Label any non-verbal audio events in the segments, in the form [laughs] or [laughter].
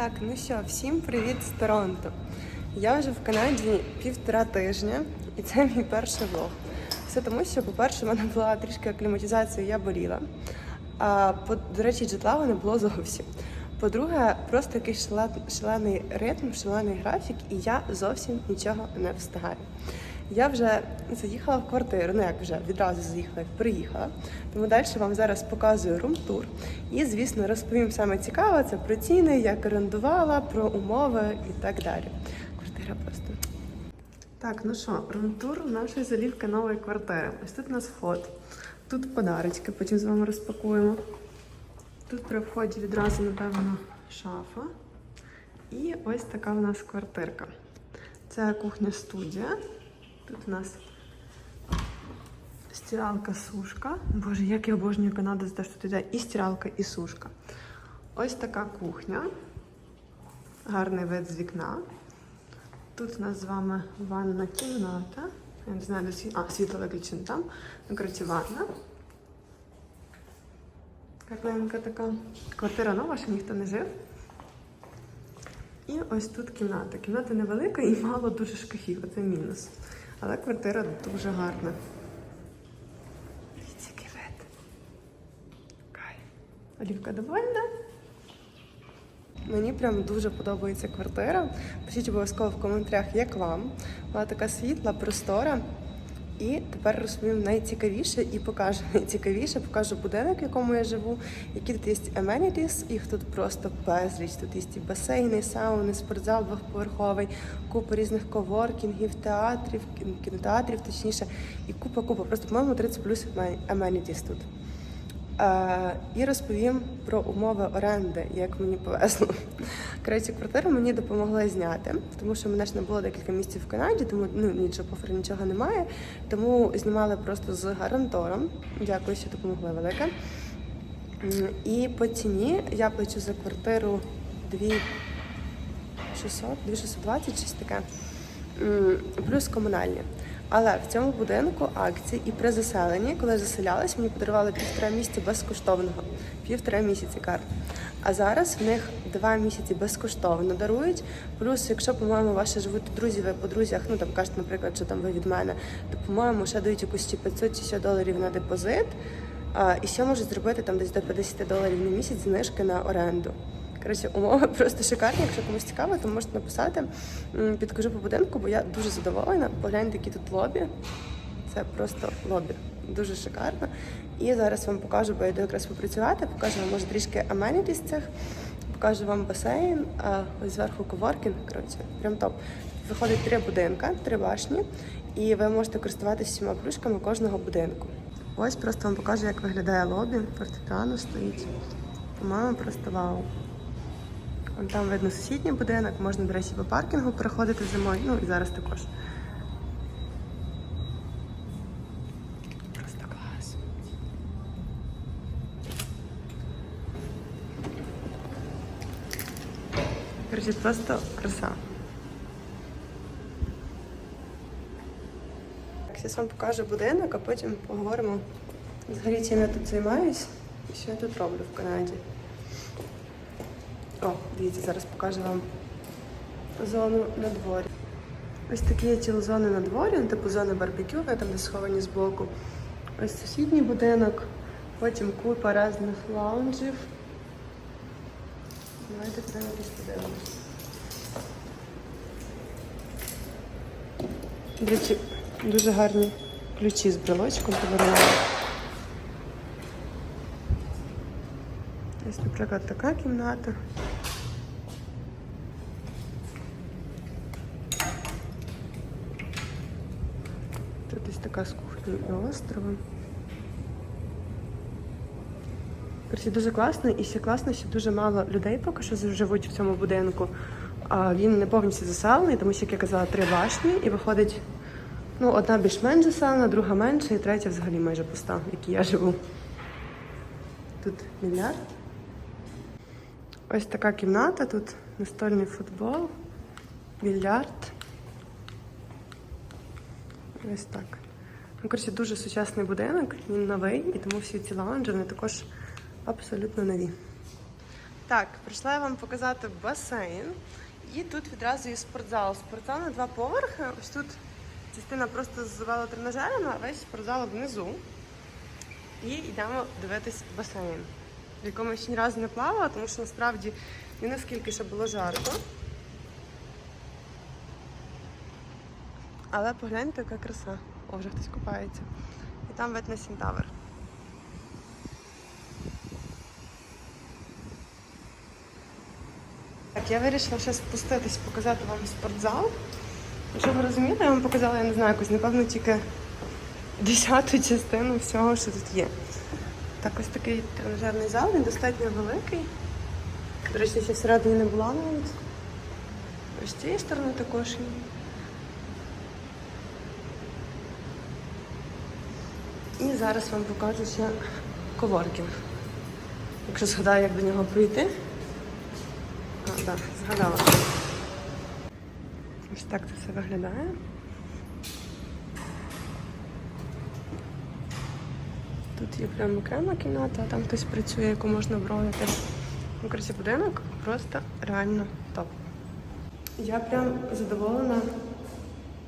Так, ну що, всім привіт з Торонто. Я вже в Канаді півтора тижня, і це мій перший влог. Все тому, що, по-перше, в мене була трішки акліматизація, я боліла. А по до речі, джетлагу не було зовсім. По-друге, просто якийсь шалений ритм, шалений графік, і я зовсім нічого не встигаю. Я вже заїхала в квартиру, ну як вже відразу заїхала, як приїхала. Тому далі вам зараз показую рум-тур. І, звісно, розповім саме цікаве, це про ціни, як орендувала, про умови і так далі. Квартира просто. Так, ну що, рум-тур нашої залівки нової квартири. Ось тут у нас вход. Тут подарочки, потім з вами розпакуємо. Тут при вході відразу, напевно, шафа. І ось така в нас квартирка. Це кухня-студія. Тут у нас стиралка, сушка. Боже, як я обожнюю Канаду за те, що тут іде і стиралка, і сушка. Ось така кухня. Гарний вид з вікна. Тут у нас з вами ванна кімната. Я не знаю, де світло. А, світло виключено там. Ну, коротше, ванна. Картинка така. Квартира нова, ще ніхто не жив. І ось тут кімната. Кімната невелика і мало дуже шкафів, це мінус. Але квартира дуже гарна. Дивіться, який вид. Олівка довольна? Мені прям дуже подобається квартира. Пишіть обов'язково в коментарях, як вам. Вона така світла, простора. І тепер розповім найцікавіше і покажу [laughs] найцікавіше, покажу будинок, в якому я живу, які тут є amenities, їх тут просто безліч. Тут є і басейни, сауни, спортзал двохповерховий, купа різних коворкінгів, театрів, кін- кінотеатрів, точніше, і купа, купа, просто, по-моєму, 30 плюс amenities тут. Е, і розповім про умови оренди, як мені повезло. Коротше, квартиру мені допомогли зняти, тому що мене ж не було декілька місяців в Канаді, тому ну нічого поферу нічого немає. Тому знімали просто з гарантором. Дякую, що допомогли велике. І по ціні я плачу за квартиру 2600, 2620, щось таке. Плюс комунальні. Але в цьому будинку акції і при заселенні, коли заселялась, мені подарували півтора місяці безкоштовного. Півтора місяці карт. А зараз в них два місяці безкоштовно дарують. Плюс, якщо, по-моєму, ваші живуть друзі, ви по друзях, ну там кажуть, наприклад, що там ви від мене, то по-моєму ще дають якусь чи 500 чи 100 доларів на депозит. А, і ще можуть зробити там десь до 50 доларів на місяць знижки на оренду. Коротше, умови [laughs] просто шикарні. Якщо комусь цікаво, то можете написати. Підкажу по будинку, бо я дуже задоволена. Погляньте, які тут лобі. Це просто лобі. Дуже шикарно. І зараз вам покажу, бо я йду якраз попрацювати, покажу вам може трішки amenities цих, покажу вам басейн, а ось зверху коворкінг. Коротше, прям топ. Виходить три будинка, три башні, і ви можете користуватися всіма плюшками кожного будинку. Ось просто вам покажу, як виглядає лобі. Фортепіано стоїть. По-моєму, просто вау. Там видно сусідній будинок, можна, до речі, по паркінгу переходити зимою, ну і зараз також. Короче, просто краса. Зараз вам покажу будинок, а потім поговоримо взагалі, чим я тут займаюсь і що я тут роблю в Канаді. О, дивіться, зараз покажу вам зону на дворі. Ось такі є ціли зони на дворі, ну, типу зони барбекю, вони там де сховані збоку. Ось сусідній будинок, потім купа різних лаунжів. Давайте подивитись, подивимось. До речі, дуже гарні ключі з брелочком подарували. Ось, наприклад, така кімната. Тут ось така з кухнею і островом. Дуже класно, і ще класно, що дуже мало людей поки що живуть в цьому будинку. Він не повністю заселений, тому що, як я казала, три башні, і виходить, ну, одна більш-менш заселена, друга менша, і третя взагалі майже пуста, в якій я живу. Тут мільярд. Ось така кімната, тут настольний футбол, більярд. Ось так. Ну, коротше, дуже сучасний будинок, він новий, і тому всі ці лаунжі вони також абсолютно нові. Так, прийшла я вам показати басейн. І тут відразу є спортзал. Спортзал на два поверхи. Ось тут частина просто з велотренажерами, а весь спортзал внизу. І йдемо дивитись басейн, в якому я ще ні разу не плавала, тому що насправді не наскільки ще було жарко. Але погляньте, яка краса. О, вже хтось купається. І там вид на Сінтавр. Так, я вирішила ще спуститись, показати вам спортзал. Щоб ви розуміли, я вам показала, я не знаю, якусь, напевно, тільки десяту частину всього, що тут є. Так, ось такий тренажерний зал, він достатньо великий. До речі, ще всередині не була навіть. Ось з цієї сторони також є. І зараз вам покажу ще коворкінг. Якщо згадаю, як до нього прийти. А, так, згадала. Ось так це все виглядає. Тут є прямо окрема кімната, а там хтось працює, яку можна бронити. Ну, коротше, будинок просто реально топ. Я прям задоволена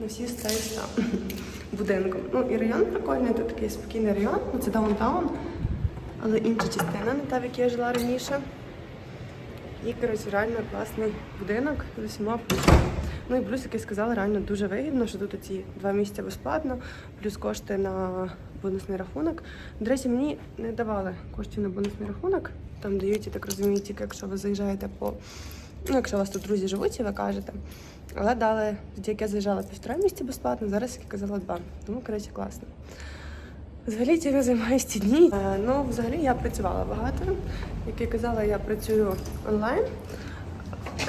на всі 100 із 100 будинком. Ну і район прикольний, тут такий спокійний район, ну це даунтаун, але інша частина, не та, в якій я жила раніше. І, коротше, реально класний будинок з усіма плюсами. Ну і плюс, як я сказала, реально дуже вигідно, що тут ці два місця безплатно, плюс кошти на бонусний рахунок. До речі, мені не давали коштів на бонусний рахунок. Там дають, я так розумію, тільки якщо ви заїжджаєте по. Ну, якщо у вас тут друзі живуть, і ви кажете. Але дали, тоді як я заїжджала півтора місця безплатно, зараз, як я казала, два. Тому, коротше, класно. Взагалі ці я займаюся ці дні. Е, Ну, взагалі я працювала багато. Як я казала, я працюю онлайн.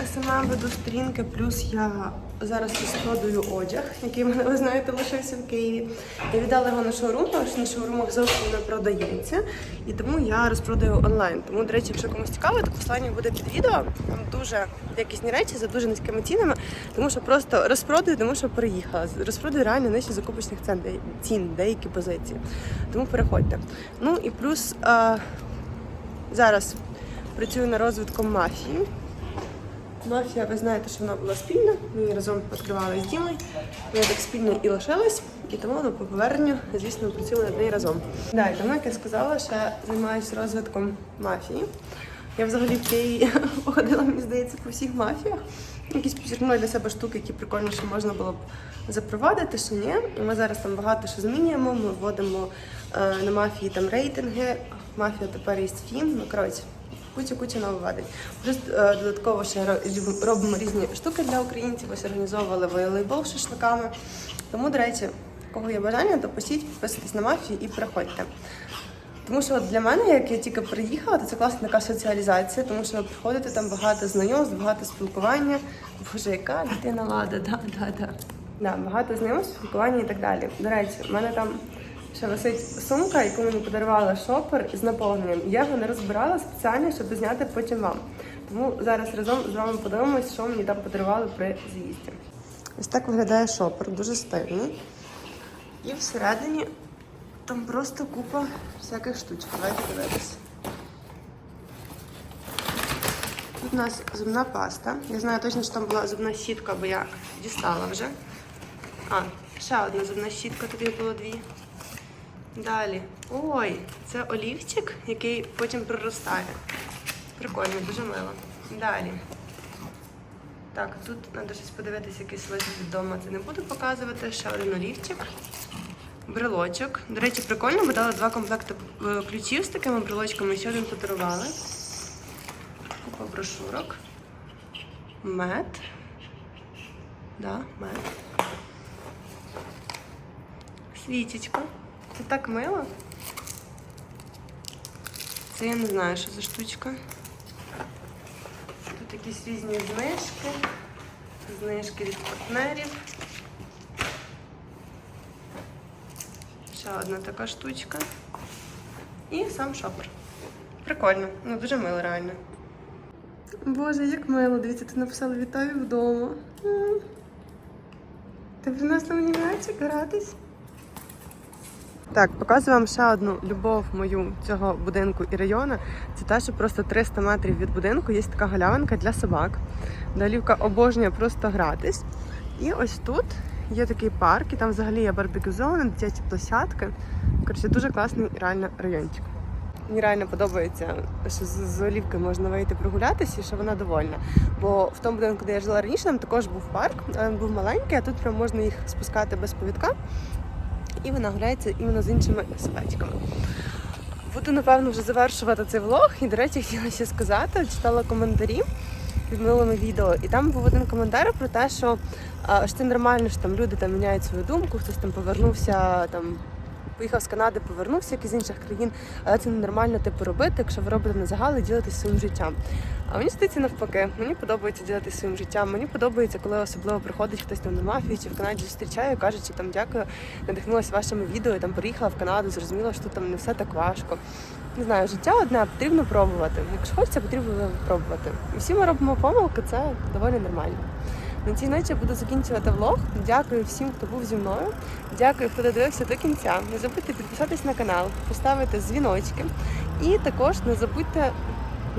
Сама веду сторінки, плюс я зараз розпродаю одяг, який мене, ви знаєте, лишився в Києві. Я віддала його на шоурум, тому що на шоурумах зовсім не продається. І тому я розпродаю онлайн. Тому, до речі, якщо комусь цікаво, то послання буде під відео. Там дуже якісні речі за дуже низькими цінами, тому що просто розпродаю, тому що переїхала. Розпродаю реально нижче закупочних цін, цін, деякі позиції. Тому переходьте. Ну і плюс а, зараз працюю на розвитком мафії. Мафія, ви знаєте, що вона була спільна. Ми її разом відкривали з Дімою. Вона так спільно і лишилась, і тому ну, по поверненню, звісно, працюємо над нею разом. Далі, тому, як я сказала, ще займаюся розвитком мафії. Я взагалі в Києві [laughs] походила, мені здається, по всіх мафіях. Якісь підчеркнули для себе штуки, які прикольно, що можна було б запровадити, що ні. І Ми зараз там багато що змінюємо. Ми вводимо е, на мафії там рейтинги. Мафія тепер є фін. Ну коротше, куча-куча нововведень. Плюс е, додатково ще робимо різні штуки для українців. Ось організовували волейбол з шашликами. Тому, до речі, кого є бажання, то посіть, підписуйтесь на мафію і приходьте. Тому що для мене, як я тільки приїхала, то це класна така соціалізація, тому що приходите там багато знайомств, багато спілкування. Боже, яка дитина лада, да, да, да. Да, багато знайомств, спілкування і так далі. До речі, в мене там ще висить сумка, яку мені подарувала шопер з наповненням. Я його не розбирала спеціально, щоб зняти потім вам. Тому зараз разом з вами подивимось, що мені там подарували при з'їзді. Ось так виглядає шопер, дуже стильний. І всередині там просто купа всяких штучок. Давайте дивитися. Тут у нас зубна паста. Я знаю точно, що там була зубна щітка, бо я дістала вже. А, ще одна зубна щітка, тут було дві. Далі. Ой, це олівчик, який потім проростає. Прикольно, дуже мило. Далі. Так, тут треба щось подивитися, якийсь лист вдома. Це не буду показувати. Ще один олівчик. Брелочок. До речі, прикольно, бо дали два комплекти е, ключів з такими брелочками, ще один подарували. Купа брошурок. Мед. Да, мед. Свічечка. Це так мило. Це я не знаю, що за штучка. Тут якісь різні знижки. Знижки від партнерів. Ще одна така штучка. І сам шопер. Прикольно, ну дуже мило реально. Боже, як мило, дивіться, ти написала вітаю вдома. Ти принесла мені м'ячик гратись? Так, показую вам ще одну любов мою цього будинку і району. Це те, що просто 300 метрів від будинку є така галявинка для собак, де Олівка обожнює просто гратись. І ось тут є такий парк, і там взагалі є барбекю зона, дитячі площадки. Коротше, дуже класний реально райончик. Мені реально подобається, що з, Олівкою можна вийти прогулятися і що вона довольна. Бо в тому будинку, де я жила раніше, там також був парк, але він був маленький, а тут прям можна їх спускати без повідка. І вона гуляється іменно з іншими собачками. Буду, напевно, вже завершувати цей влог. І, до речі, хотіла ще сказати, читала коментарі під минулими відео, і там був один коментар про те, що, що це нормально, що там люди там міняють свою думку, хтось там повернувся там. Поїхав з Канади, повернувся як із інших країн, але це ненормально типу робити, якщо ви робите на загал і ділитесь своїм життям. А мені здається навпаки, мені подобається ділитися своїм життям. Мені подобається, коли особливо приходить хтось там на мафії чи в Канаді зустрічає, каже, що там дякую, надихнулася вашими відео, і там приїхала в Канаду, зрозуміла, що там не все так важко. Не знаю, життя одне потрібно пробувати. Якщо хочеться, потрібно пробувати. І всі ми робимо помилки, це доволі нормально. На цій ночі буду закінчувати влог. Дякую всім, хто був зі мною. Дякую, хто додивився до кінця. Не забудьте підписатись на канал, поставити дзвіночки. І також не забудьте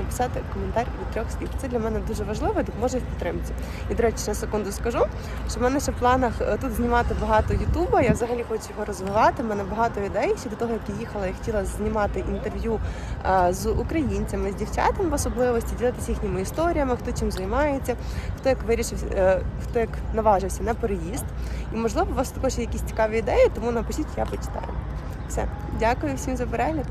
написати коментар від трьох слів. Це для мене дуже важливо допоможе в підтримці. І, до речі, на секунду скажу, що в мене ще в планах е, тут знімати багато Ютуба. Я взагалі хочу його розвивати. У мене багато ідей. Ще до того, як я їхала, я хотіла знімати інтерв'ю е, з українцями, з дівчатами в особливості, ділитися їхніми історіями, хто чим займається, хто як вирішив, е, хто як наважився на переїзд. І можливо, у вас також є якісь цікаві ідеї, тому напишіть, я почитаю. Все, дякую всім за перегляд